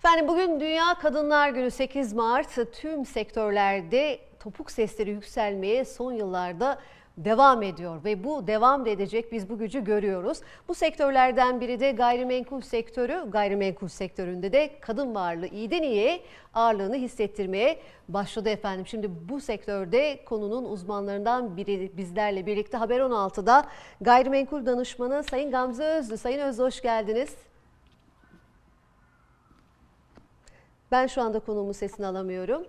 Efendim bugün Dünya Kadınlar Günü 8 Mart tüm sektörlerde topuk sesleri yükselmeye son yıllarda devam ediyor ve bu devam da edecek biz bu gücü görüyoruz. Bu sektörlerden biri de gayrimenkul sektörü. Gayrimenkul sektöründe de kadın varlığı iyiden iyiye ağırlığını hissettirmeye başladı efendim. Şimdi bu sektörde konunun uzmanlarından biri bizlerle birlikte Haber 16'da gayrimenkul danışmanı Sayın Gamze Özlü. Sayın Özlü hoş geldiniz. Ben şu anda konuğumun sesini alamıyorum.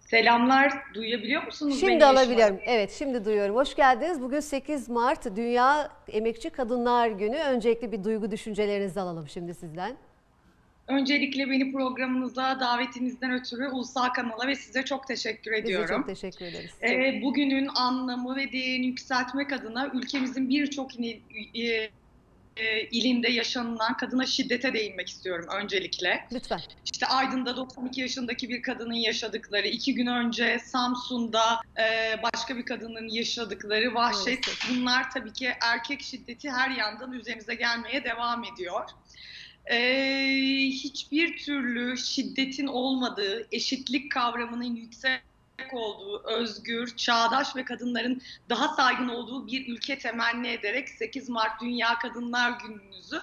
Selamlar, duyabiliyor musunuz Şimdi beni Yeşim alabiliyorum. Evet, şimdi duyuyorum. Hoş geldiniz. Bugün 8 Mart Dünya Emekçi Kadınlar Günü. Öncelikle bir duygu düşüncelerinizi alalım şimdi sizden. Öncelikle beni programınıza davetinizden ötürü Ulusal Kanal'a ve size çok teşekkür Biz ediyorum. çok teşekkür ederiz. Ee, bugünün anlamı ve değerini yükseltmek adına ülkemizin birçok ili- e, ilinde yaşanılan kadına şiddete değinmek istiyorum öncelikle. Lütfen. İşte Aydın'da 92 yaşındaki bir kadının yaşadıkları, iki gün önce Samsun'da e, başka bir kadının yaşadıkları vahşet. Maalesef. Bunlar tabii ki erkek şiddeti her yandan üzerimize gelmeye devam ediyor. E, hiçbir türlü şiddetin olmadığı, eşitlik kavramının yüksek olduğu, özgür, çağdaş ve kadınların daha saygın olduğu bir ülke temenni ederek 8 Mart Dünya Kadınlar Gününüzü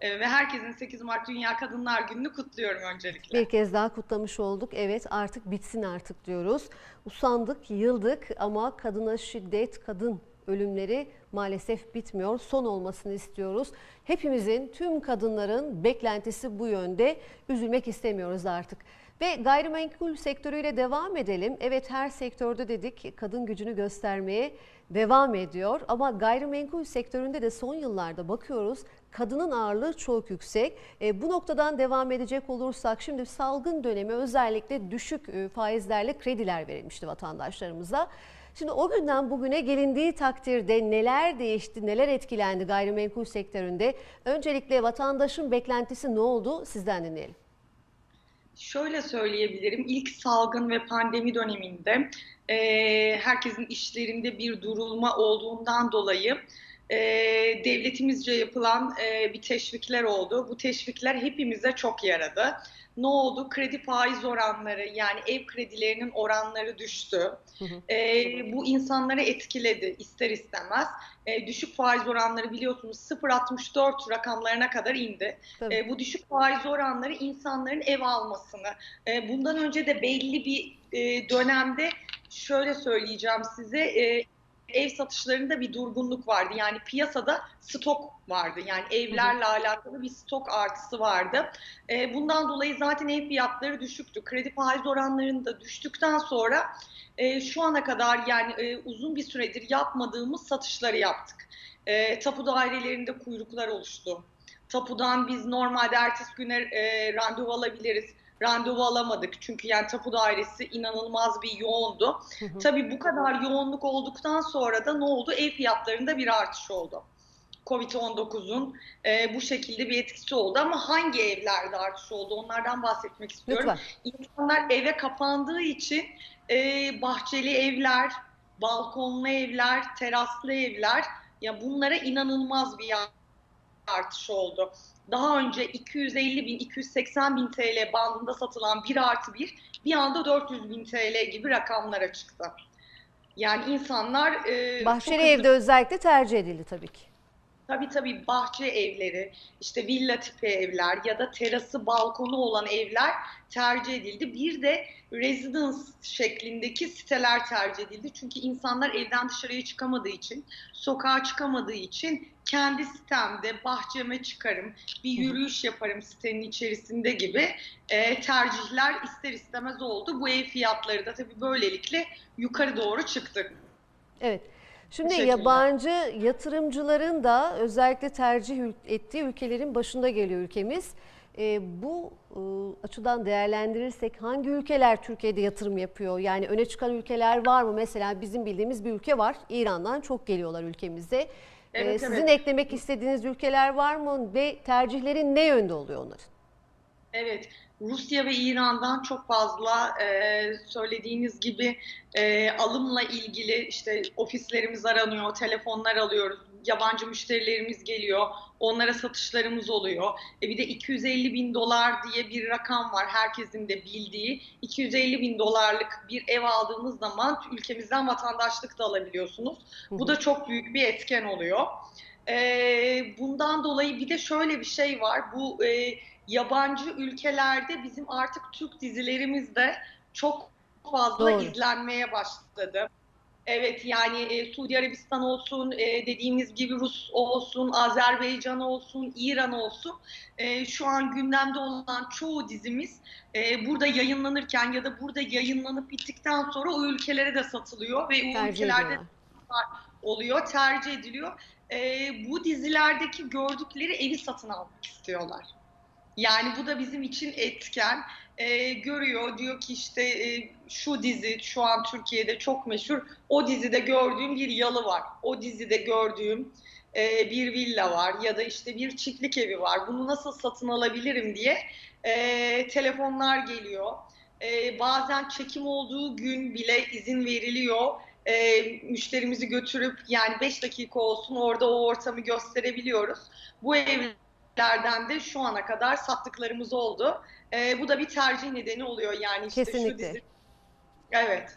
e, ve herkesin 8 Mart Dünya Kadınlar Günü'nü kutluyorum öncelikle. Bir kez daha kutlamış olduk. Evet artık bitsin artık diyoruz. Usandık, yıldık ama kadına şiddet, kadın ölümleri maalesef bitmiyor. Son olmasını istiyoruz. Hepimizin, tüm kadınların beklentisi bu yönde. Üzülmek istemiyoruz artık. Ve gayrimenkul sektörüyle devam edelim. Evet her sektörde dedik kadın gücünü göstermeye devam ediyor. Ama gayrimenkul sektöründe de son yıllarda bakıyoruz kadının ağırlığı çok yüksek. E, bu noktadan devam edecek olursak şimdi salgın dönemi özellikle düşük e, faizlerle krediler verilmişti vatandaşlarımıza. Şimdi o günden bugüne gelindiği takdirde neler değişti, neler etkilendi gayrimenkul sektöründe? Öncelikle vatandaşın beklentisi ne oldu? Sizden dinleyelim. Şöyle söyleyebilirim, ilk salgın ve pandemi döneminde e, herkesin işlerinde bir durulma olduğundan dolayı e, devletimizce yapılan e, bir teşvikler oldu. Bu teşvikler hepimize çok yaradı. Ne oldu? Kredi faiz oranları yani ev kredilerinin oranları düştü. E, bu insanları etkiledi ister istemez. E, düşük faiz oranları biliyorsunuz 0.64 rakamlarına kadar indi. Tabii. E, bu düşük faiz oranları insanların ev almasını, e, bundan önce de belli bir e, dönemde şöyle söyleyeceğim size, e, ev satışlarında bir durgunluk vardı. Yani piyasada stok vardı. Yani evlerle alakalı bir stok artısı vardı. E, bundan dolayı zaten ev fiyatları düşüktü. Kredi faiz oranlarının da düştükten sonra e, şu ana kadar yani e, uzun bir süredir yapmadığımız satışları yaptık. E, tapu dairelerinde kuyruklar oluştu. Tapudan biz normalde ertesi güne e, randevu alabiliriz. Randevu alamadık çünkü yani tapu dairesi inanılmaz bir yoğundu. Hı hı. Tabii bu kadar yoğunluk olduktan sonra da ne oldu? Ev fiyatlarında bir artış oldu. Covid-19'un e, bu şekilde bir etkisi oldu ama hangi evlerde artış oldu onlardan bahsetmek istiyorum. Lütfen. İnsanlar eve kapandığı için e, bahçeli evler, balkonlu evler, teraslı evler ya bunlara inanılmaz bir artış oldu. Daha önce 250 bin, 280 bin TL bandında satılan 1 artı 1 bir anda 400 bin TL gibi rakamlara çıktı. Yani insanlar e, Bahçeli evde özellikle tercih edildi tabii ki. Tabii tabii bahçe evleri, işte villa tipi evler ya da terası, balkonu olan evler tercih edildi. Bir de residence şeklindeki siteler tercih edildi. Çünkü insanlar evden dışarıya çıkamadığı için, sokağa çıkamadığı için kendi sitemde bahçeme çıkarım, bir yürüyüş yaparım sitenin içerisinde gibi e, tercihler ister istemez oldu. Bu ev fiyatları da tabii böylelikle yukarı doğru çıktı. Evet. Şimdi yabancı yatırımcıların da özellikle tercih ettiği ülkelerin başında geliyor ülkemiz. Ee, bu e, açıdan değerlendirirsek hangi ülkeler Türkiye'de yatırım yapıyor? Yani öne çıkan ülkeler var mı? Mesela bizim bildiğimiz bir ülke var. İran'dan çok geliyorlar ülkemize. Ee, Evet, sizin evet. eklemek istediğiniz ülkeler var mı? Ve tercihleri ne yönde oluyor onların? Evet, Rusya ve İran'dan çok fazla e, söylediğiniz gibi e, alımla ilgili işte ofislerimiz aranıyor, telefonlar alıyoruz. yabancı müşterilerimiz geliyor. Onlara satışlarımız oluyor. E bir de 250 bin dolar diye bir rakam var herkesin de bildiği. 250 bin dolarlık bir ev aldığımız zaman ülkemizden vatandaşlık da alabiliyorsunuz. Bu da çok büyük bir etken oluyor. E, bundan dolayı bir de şöyle bir şey var. Bu e, yabancı ülkelerde bizim artık Türk dizilerimiz de çok fazla Doğru. izlenmeye başladı. Evet yani e, Suudi Arabistan olsun, e, dediğimiz gibi Rus olsun, Azerbaycan olsun, İran olsun. E, şu an gündemde olan çoğu dizimiz e, burada yayınlanırken ya da burada yayınlanıp bittikten sonra o ülkelere de satılıyor ve o ülkelerde oluyor, tercih ediliyor. E, bu dizilerdeki gördükleri evi satın almak istiyorlar. Yani bu da bizim için etken. E, görüyor, diyor ki işte e, şu dizi şu an Türkiye'de çok meşhur. O dizide gördüğüm bir yalı var. O dizide gördüğüm e, bir villa var ya da işte bir çiftlik evi var. Bunu nasıl satın alabilirim diye e, telefonlar geliyor. E, bazen çekim olduğu gün bile izin veriliyor. E, müşterimizi götürüp yani 5 dakika olsun orada o ortamı gösterebiliyoruz. Bu evlerden de şu ana kadar sattıklarımız oldu. E, bu da bir tercih nedeni oluyor yani işte şu Kesinlikle. dizi. Evet.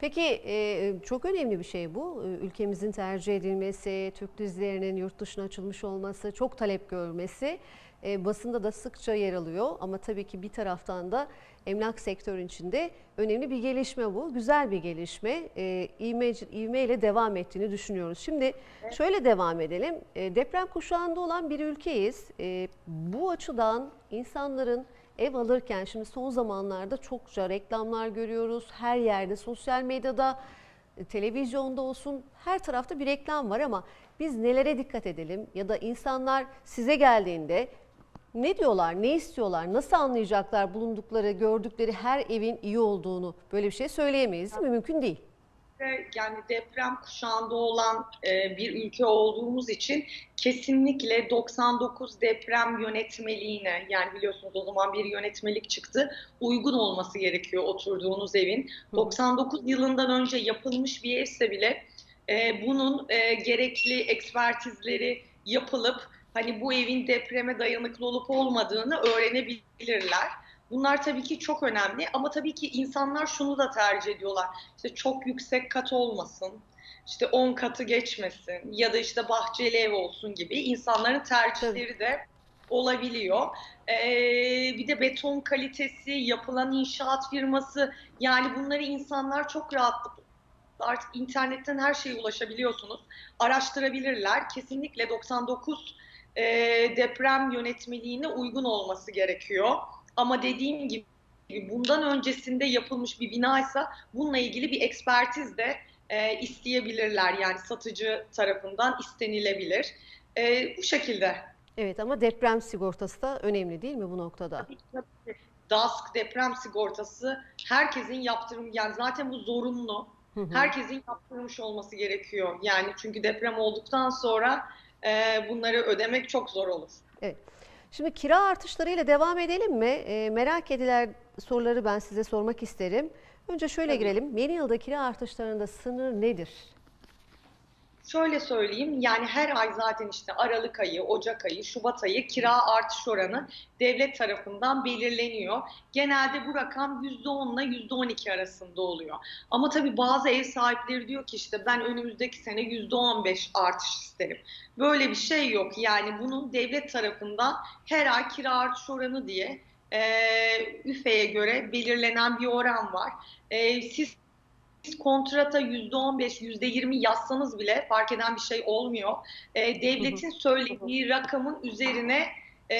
Peki e, çok önemli bir şey bu. Ülkemizin tercih edilmesi, Türk dizilerinin yurt dışına açılmış olması, çok talep görmesi e, basında da sıkça yer alıyor. Ama tabii ki bir taraftan da emlak sektörün içinde önemli bir gelişme bu. Güzel bir gelişme. E, ivme, ivmeyle devam ettiğini düşünüyoruz. Şimdi şöyle devam edelim. E, deprem kuşağında olan bir ülkeyiz. E, bu açıdan insanların ev alırken şimdi son zamanlarda çokça reklamlar görüyoruz. Her yerde sosyal medyada, e, televizyonda olsun her tarafta bir reklam var ama biz nelere dikkat edelim ya da insanlar size geldiğinde ne diyorlar, ne istiyorlar, nasıl anlayacaklar bulundukları, gördükleri her evin iyi olduğunu böyle bir şey söyleyemeyiz değil mi? Mümkün değil. Yani deprem kuşağında olan e, bir ülke olduğumuz için kesinlikle 99 deprem yönetmeliğine yani biliyorsunuz o zaman bir yönetmelik çıktı uygun olması gerekiyor oturduğunuz evin. 99 yılından önce yapılmış bir evse bile e, bunun e, gerekli ekspertizleri yapılıp hani bu evin depreme dayanıklı olup olmadığını öğrenebilirler. Bunlar tabii ki çok önemli ama tabii ki insanlar şunu da tercih ediyorlar. İşte çok yüksek kat olmasın, işte 10 katı geçmesin ya da işte bahçeli ev olsun gibi insanların tercihleri de olabiliyor. Ee, bir de beton kalitesi, yapılan inşaat firması yani bunları insanlar çok rahatlıkla artık internetten her şeye ulaşabiliyorsunuz. Araştırabilirler. Kesinlikle 99 e, deprem yönetmeliğine uygun olması gerekiyor. Ama dediğim gibi bundan öncesinde yapılmış bir binaysa bununla ilgili bir ekspertiz de e, isteyebilirler. Yani satıcı tarafından istenilebilir. E, bu şekilde. Evet ama deprem sigortası da önemli değil mi bu noktada? DASK deprem sigortası herkesin yaptırım yani zaten bu zorunlu. Hı hı. Herkesin yaptırmış olması gerekiyor. Yani çünkü deprem olduktan sonra bunları ödemek çok zor olur. Evet. Şimdi kira artışlarıyla devam edelim mi? E, merak edilen soruları ben size sormak isterim. Önce şöyle Tabii. girelim. Yeni yılda kira artışlarında sınır nedir? Şöyle söyleyeyim yani her ay zaten işte Aralık ayı, Ocak ayı, Şubat ayı kira artış oranı devlet tarafından belirleniyor. Genelde bu rakam %10 ile %12 arasında oluyor. Ama tabii bazı ev sahipleri diyor ki işte ben önümüzdeki sene %15 artış isterim. Böyle bir şey yok. Yani bunun devlet tarafından her ay kira artış oranı diye e, üfeye göre belirlenen bir oran var. E, siz siz kontrata %15, %20 yazsanız bile fark eden bir şey olmuyor. E, devletin söylediği rakamın üzerine e,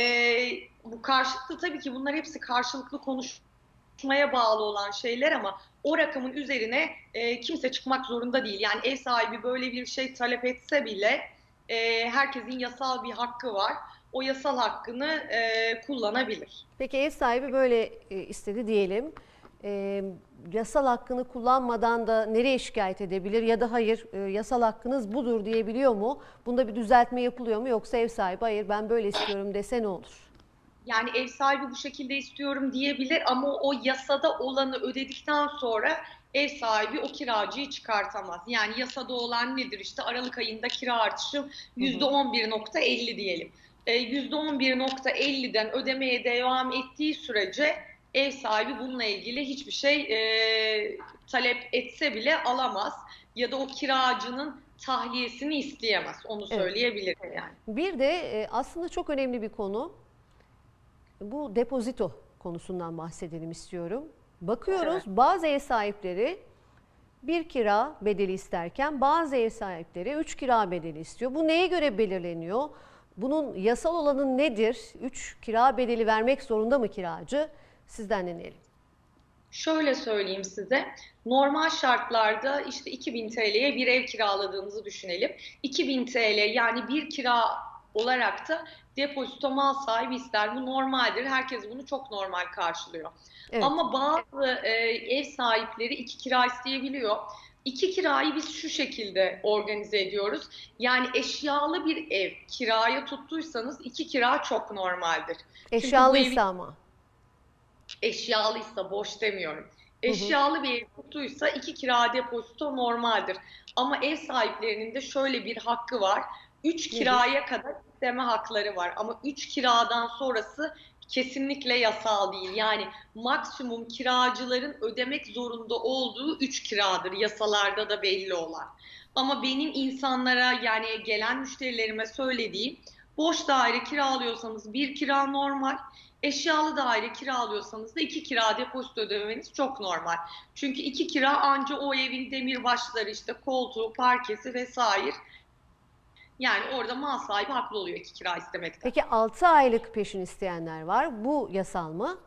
bu karşılıklı tabii ki bunlar hepsi karşılıklı konuşmaya bağlı olan şeyler ama o rakamın üzerine e, kimse çıkmak zorunda değil. Yani ev sahibi böyle bir şey talep etse bile e, herkesin yasal bir hakkı var. O yasal hakkını e, kullanabilir. Peki ev sahibi böyle e, istedi diyelim. E, yasal hakkını kullanmadan da nereye şikayet edebilir ya da hayır e, yasal hakkınız budur diyebiliyor mu? Bunda bir düzeltme yapılıyor mu yoksa ev sahibi hayır ben böyle istiyorum dese ne olur? Yani ev sahibi bu şekilde istiyorum diyebilir ama o yasada olanı ödedikten sonra ev sahibi o kiracıyı çıkartamaz. Yani yasada olan nedir? İşte Aralık ayında kira artışı %11.50 diyelim. E, %11.50'den ödemeye devam ettiği sürece ev sahibi bununla ilgili hiçbir şey e, talep etse bile alamaz. Ya da o kiracının tahliyesini isteyemez. Onu Evet. söyleyebilirim yani. Bir de e, aslında çok önemli bir konu. Bu depozito konusundan bahsedelim istiyorum. Bakıyoruz bazı ev sahipleri bir kira bedeli isterken bazı ev sahipleri üç kira bedeli istiyor. Bu neye göre belirleniyor? Bunun yasal olanı nedir? Üç kira bedeli vermek zorunda mı kiracı? Sizden dinleyelim. Şöyle söyleyeyim size. Normal şartlarda işte 2000 TL'ye bir ev kiraladığınızı düşünelim. 2000 TL yani bir kira olarak da depozito mal sahibi ister. Bu normaldir. Herkes bunu çok normal karşılıyor. Evet. Ama bazı e, ev sahipleri iki kira isteyebiliyor. İki kirayı biz şu şekilde organize ediyoruz. Yani eşyalı bir ev kiraya tuttuysanız iki kira çok normaldir. Eşyalıysa ama. Eşyalıysa boş demiyorum. Eşyalı bir ev tutuysa iki kira depozito normaldir. Ama ev sahiplerinin de şöyle bir hakkı var. Üç kiraya kadar isteme hakları var. Ama üç kiradan sonrası kesinlikle yasal değil. Yani maksimum kiracıların ödemek zorunda olduğu üç kiradır. Yasalarda da belli olan. Ama benim insanlara yani gelen müşterilerime söylediğim boş daire kiralıyorsanız bir kira normal. Eşyalı daire kiralıyorsanız da iki kira depozito ödemeniz çok normal. Çünkü iki kira anca o evin demirbaşları işte koltuğu, parkesi vesaire. Yani orada mal sahibi haklı oluyor iki kira istemekte. Peki 6 aylık peşin isteyenler var. Bu yasal mı?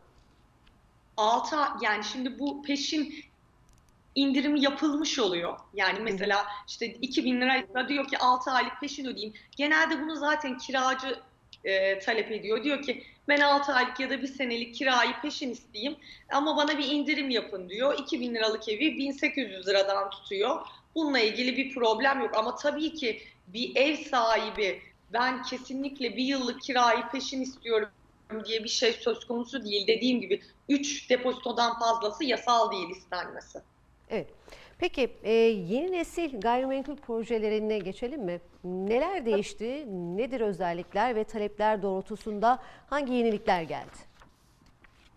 6 yani şimdi bu peşin indirimi yapılmış oluyor. Yani mesela işte 2000 liraysa diyor ki 6 aylık peşin ödeyeyim. Genelde bunu zaten kiracı e, talep ediyor. Diyor ki ben 6 aylık ya da bir senelik kirayı peşin isteyeyim ama bana bir indirim yapın diyor. 2000 liralık evi 1800 liradan tutuyor. Bununla ilgili bir problem yok ama tabii ki bir ev sahibi ben kesinlikle bir yıllık kirayı peşin istiyorum diye bir şey söz konusu değil. Dediğim gibi 3 depozitodan fazlası yasal değil istenmesi. Evet. Peki e, yeni nesil gayrimenkul projelerine geçelim mi? Neler değişti? Nedir özellikler ve talepler doğrultusunda hangi yenilikler geldi?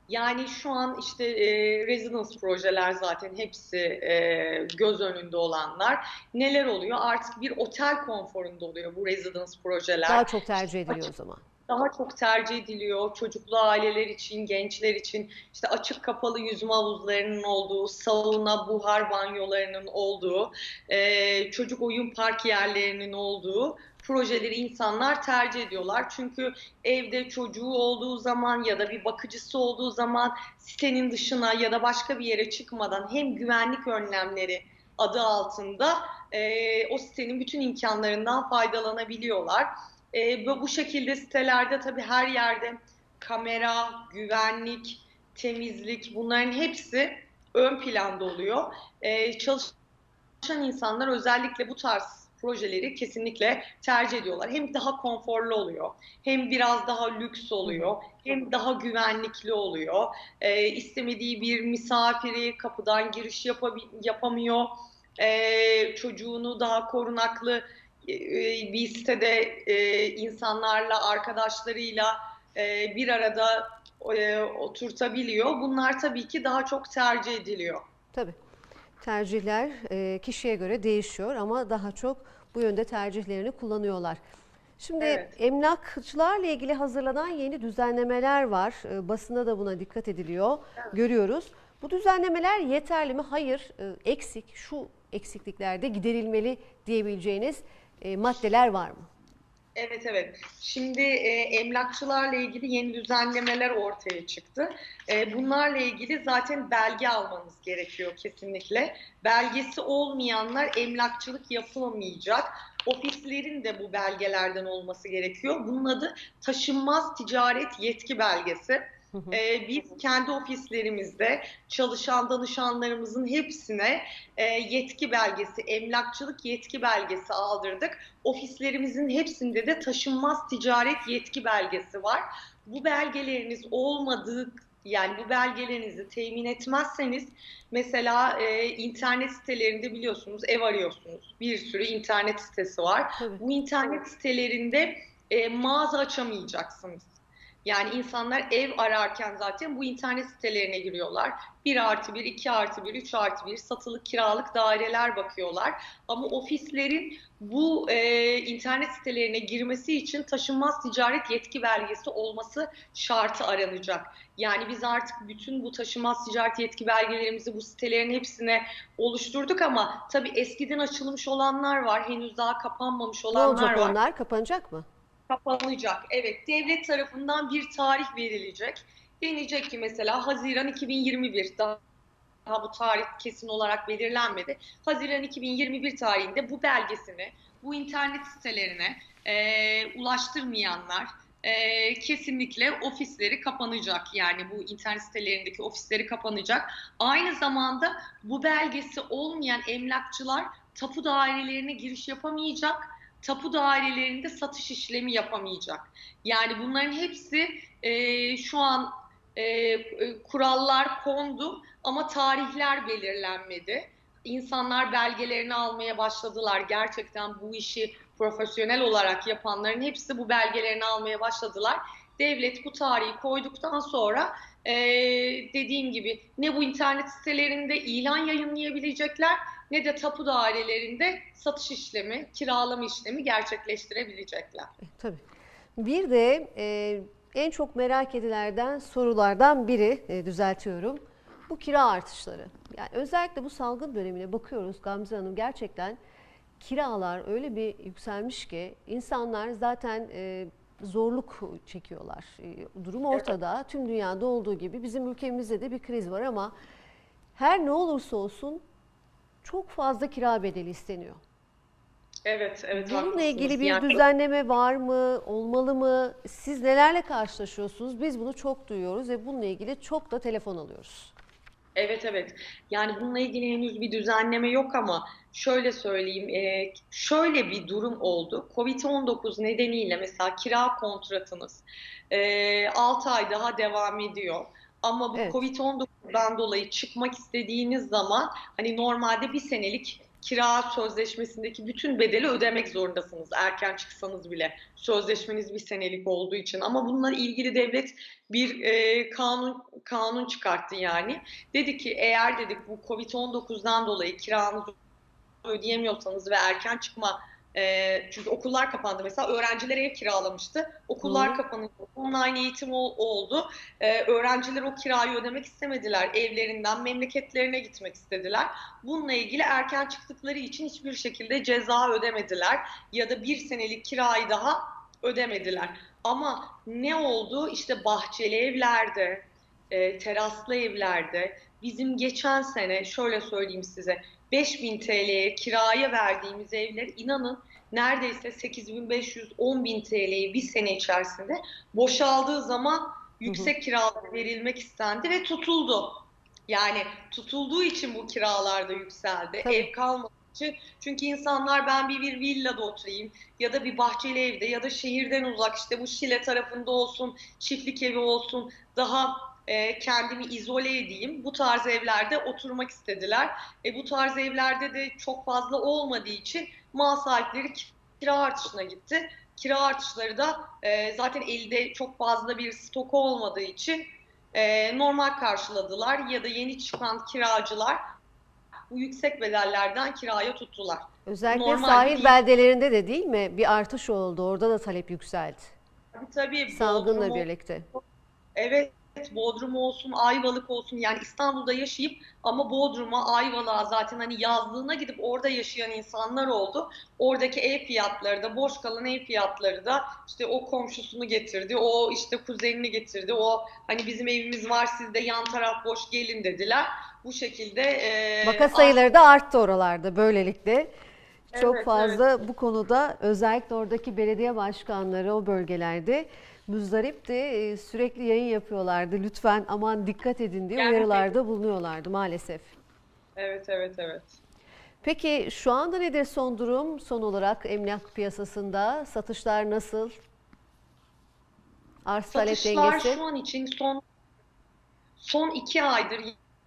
Yani şu an işte e, residence projeler zaten hepsi e, göz önünde olanlar. Neler oluyor? Artık bir otel konforunda oluyor bu residence projeler. Daha çok tercih ediliyor o zaman. Daha çok tercih ediliyor. Çocuklu aileler için, gençler için işte açık kapalı yüzme havuzlarının olduğu, sauna, buhar banyolarının olduğu, e, çocuk oyun park yerlerinin olduğu projeleri insanlar tercih ediyorlar. Çünkü evde çocuğu olduğu zaman ya da bir bakıcısı olduğu zaman sitenin dışına ya da başka bir yere çıkmadan hem güvenlik önlemleri adı altında e, o sitenin bütün imkanlarından faydalanabiliyorlar. E, bu şekilde sitelerde tabii her yerde kamera, güvenlik, temizlik bunların hepsi ön planda oluyor. E, çalışan insanlar özellikle bu tarz projeleri kesinlikle tercih ediyorlar. Hem daha konforlu oluyor, hem biraz daha lüks oluyor, hem daha güvenlikli oluyor. E, istemediği bir misafiri kapıdan giriş yapamıyor. E, çocuğunu daha korunaklı bir sitede e, insanlarla, arkadaşlarıyla e, bir arada e, oturtabiliyor. Bunlar tabii ki daha çok tercih ediliyor. Tabii. Tercihler e, kişiye göre değişiyor ama daha çok bu yönde tercihlerini kullanıyorlar. Şimdi Evet. emlakçılarla ilgili hazırlanan yeni düzenlemeler var. E, basında da buna dikkat ediliyor. Görüyoruz. Bu düzenlemeler yeterli mi? Hayır, e, eksik. Şu eksikliklerde giderilmeli diyebileceğiniz e, maddeler var mı? Evet evet. Şimdi e, emlakçılarla ilgili yeni düzenlemeler ortaya çıktı. E, bunlarla ilgili zaten belge almanız gerekiyor kesinlikle. Belgesi olmayanlar emlakçılık yapılamayacak. Ofislerin de bu belgelerden olması gerekiyor. Bunun adı taşınmaz ticaret yetki belgesi. Ee, biz kendi ofislerimizde çalışan danışanlarımızın hepsine e, yetki belgesi, emlakçılık yetki belgesi aldırdık. Ofislerimizin hepsinde de taşınmaz ticaret yetki belgesi var. Bu belgeleriniz olmadığı Yani bu belgelerinizi temin etmezseniz mesela e, internet sitelerinde biliyorsunuz ev arıyorsunuz. Bir sürü internet sitesi var. Tabii. Bu internet sitelerinde e, mağaza açamayacaksınız. Yani insanlar ev ararken zaten bu internet sitelerine giriyorlar. 1 artı 1, 2 artı 1, 3 artı 1 satılık kiralık daireler bakıyorlar. Ama ofislerin bu e, internet sitelerine girmesi için taşınmaz ticaret yetki belgesi olması şartı aranacak. Yani biz artık bütün bu taşınmaz ticaret yetki belgelerimizi bu sitelerin hepsine oluşturduk ama tabii eskiden açılmış olanlar var. Henüz daha kapanmamış Ne olanlar olacak var onlar? Kapanacak mı? Kapanacak. Evet, devlet tarafından bir tarih verilecek. Denecek ki mesela Haziran 2021 daha, daha bu tarih kesin olarak belirlenmedi. Haziran 2021 tarihinde bu belgesini bu internet sitelerine e, ulaştırmayanlar e, kesinlikle ofisleri kapanacak. Yani bu internet sitelerindeki ofisleri kapanacak. Aynı zamanda bu belgesi olmayan emlakçılar tapu dairelerine giriş yapamayacak tapu dairelerinde satış işlemi yapamayacak. Yani bunların hepsi e, şu an e, e, kurallar kondu ama tarihler belirlenmedi. İnsanlar belgelerini almaya başladılar. Gerçekten bu işi profesyonel olarak yapanların hepsi bu belgelerini almaya başladılar. Devlet bu tarihi koyduktan sonra e, dediğim gibi ne bu internet sitelerinde ilan yayınlayabilecekler ne de tapu dairelerinde satış işlemi, kiralama işlemi gerçekleştirebilecekler. E, tabii. Bir de e, en çok merak edilerden sorulardan biri e, düzeltiyorum. Bu kira artışları. Yani özellikle bu salgın dönemine bakıyoruz Gamze Hanım gerçekten kiralar öyle bir yükselmiş ki insanlar zaten e, zorluk çekiyorlar. E, durum ortada. Tüm dünyada olduğu gibi bizim ülkemizde de bir kriz var ama her ne olursa olsun çok fazla kira bedeli isteniyor. Evet, evet. Bununla ilgili bir Yani- düzenleme var mı, olmalı mı? Siz nelerle karşılaşıyorsunuz? Biz bunu çok duyuyoruz ve bununla ilgili çok da telefon alıyoruz. Evet evet. Yani bununla ilgili henüz bir düzenleme yok ama şöyle söyleyeyim. e, şöyle bir durum oldu. Covid-19 nedeniyle mesela kira kontratınız e, 6 ay daha devam ediyor. Ama bu Evet. Covid-19'dan dolayı çıkmak istediğiniz zaman hani normalde bir senelik kira sözleşmesindeki bütün bedeli ödemek zorundasınız. Erken çıksanız bile sözleşmeniz bir senelik olduğu için. Ama bununla ilgili devlet bir e, kanun kanun çıkarttı yani. Dedi ki eğer dedik bu Covid-19'dan dolayı kiranızı ödeyemiyorsanız ve erken çıkma e, çünkü okullar kapandı mesela öğrenciler ev kiralamıştı. Okullar Hı. kapanınca online eğitim ol- oldu. E, öğrenciler o kirayı ödemek istemediler. Evlerinden memleketlerine gitmek istediler. Bununla ilgili erken çıktıkları için hiçbir şekilde ceza ödemediler ya da bir senelik kirayı daha ödemediler. Ama ne oldu? İşte bahçeli evlerde, e, teraslı evlerde bizim geçen sene şöyle söyleyeyim size 5000 TL'ye kiraya verdiğimiz evler inanın neredeyse 8500-10000 TL'yi bir sene içerisinde boşaldığı zaman yüksek kiralar verilmek istendi ve tutuldu. Yani tutulduğu için bu kiralar da yükseldi. Tabii. Ev kalmadığı için. Çünkü insanlar ben bir, bir villada oturayım ya da bir bahçeli evde ya da şehirden uzak işte bu Şile tarafında olsun, çiftlik evi olsun daha e, kendimi izole edeyim. Bu tarz evlerde oturmak istediler. E, bu tarz evlerde de çok fazla olmadığı için mal sahipleri kira artışına gitti. Kira artışları da e, zaten elde çok fazla bir stok olmadığı için e, normal karşıladılar ya da yeni çıkan kiracılar bu yüksek bedellerden kiraya tuttular. Özellikle Normal sahil değil. beldelerinde de değil mi bir artış oldu. Orada da talep yükseldi. Tabii tabii Salgınla birlikte. Evet, Bodrum olsun, Ayvalık olsun. Yani İstanbul'da yaşayıp ama Bodrum'a, Ayvalık'a zaten hani yazlığına gidip orada yaşayan insanlar oldu. Oradaki ev fiyatları da, boş kalan ev fiyatları da işte o komşusunu getirdi, o işte kuzenini getirdi, o hani bizim evimiz var sizde yan taraf boş gelin dediler. Bu şekilde e, Vaka sayıları da arttı oralarda böylelikle. Çok Evet, fazla bu konuda özellikle oradaki belediye başkanları o bölgelerde müzdaripti. Sürekli yayın yapıyorlardı. Lütfen aman dikkat edin diye Yani- uyarılarda bulunuyorlardı maalesef. Evet, evet, evet. Peki şu anda nedir son durum? Son olarak emlak piyasasında satışlar nasıl? Arz talep Satışlar dengesi? şu an için son son iki aydır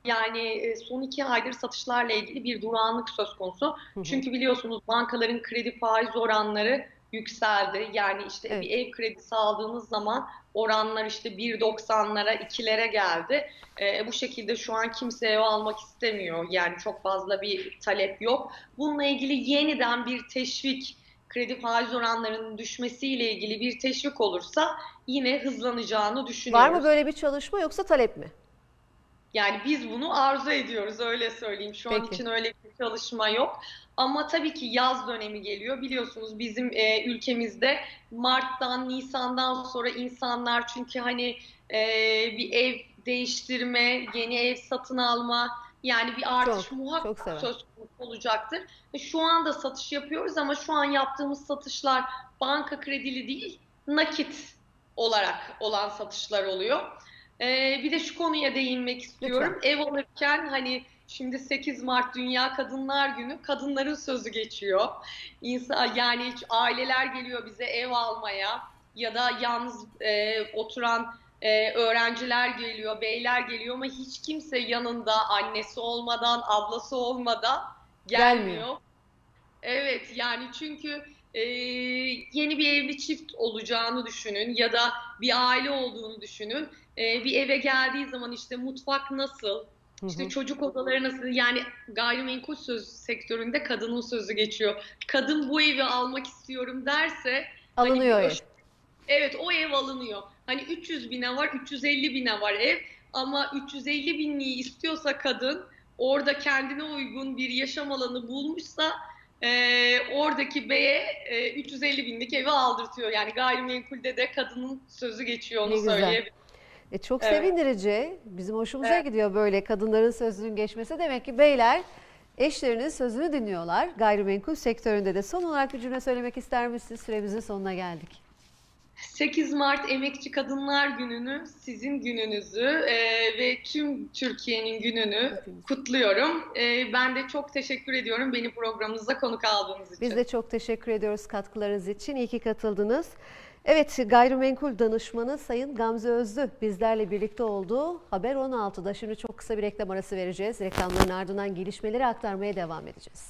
yani son iki aydır satışlarla ilgili bir durağanlık söz konusu. Hı hı. Çünkü biliyorsunuz bankaların kredi faiz oranları yükseldi. Yani işte Evet. bir ev kredisi aldığınız zaman oranlar işte 1.90'lara 2'lere geldi. E, bu şekilde şu an kimse ev almak istemiyor. Yani çok fazla bir talep yok. Bununla ilgili yeniden bir teşvik kredi faiz oranlarının düşmesiyle ilgili bir teşvik olursa yine hızlanacağını düşünüyoruz. Var mı böyle bir çalışma yoksa talep mi? Yani biz bunu arzu ediyoruz öyle söyleyeyim. Şu an Peki. için öyle bir çalışma yok. Ama tabii ki yaz dönemi geliyor. Biliyorsunuz bizim e, ülkemizde Mart'tan, Nisan'dan sonra insanlar çünkü hani e, bir ev değiştirme, yeni ev satın alma yani bir artış Çok, çok muhakkak sever. söz konusu olacaktır. Ve şu anda satış yapıyoruz ama şu an yaptığımız satışlar banka kredili değil, nakit olarak olan satışlar oluyor. Ee, bir de şu konuya değinmek istiyorum. Ev alırken hani şimdi 8 Mart Dünya Kadınlar Günü kadınların sözü geçiyor. İnsan yani aileler geliyor bize ev almaya ya da yalnız e, oturan e, öğrenciler geliyor, beyler geliyor ama hiç kimse yanında annesi olmadan, ablası olmadan gelmiyor. Gelmiyor. Evet yani çünkü e, yeni bir evli çift olacağını düşünün ya da bir aile olduğunu düşünün. E, bir eve geldiği zaman işte mutfak nasıl, işte hı. çocuk odaları nasıl yani gayrimenkul söz sektöründe kadının sözü geçiyor. Kadın bu evi almak istiyorum derse hani Alınıyor ev. Evet o ev alınıyor. Hani 300 bine var, 350 bine var ev ama 350 binliği istiyorsa kadın orada kendine uygun bir yaşam alanı bulmuşsa e, oradaki beye e, 350 binlik evi aldırtıyor. Yani gayrimenkulde de kadının sözü geçiyor onu söyleyebilirim. E çok Evet. sevindirici. Bizim hoşumuza Evet. gidiyor böyle kadınların sözünün geçmesi. Demek ki beyler eşlerinin sözünü dinliyorlar. Gayrimenkul sektöründe de. Son olarak bir cümle söylemek ister misiniz? Süremizin sonuna geldik. 8 Mart Emekçi Kadınlar Günü'nü, sizin gününüzü e, ve tüm Türkiye'nin gününü Hepimiz. kutluyorum. E, ben de çok teşekkür ediyorum beni programınıza konuk aldığınız için. Biz de çok teşekkür ediyoruz katkılarınız için. İyi ki katıldınız. Evet, gayrimenkul danışmanı Sayın Gamze Özlü bizlerle birlikte oldu. Haber 16'da şimdi çok kısa bir reklam arası vereceğiz. Reklamların ardından gelişmeleri aktarmaya devam edeceğiz.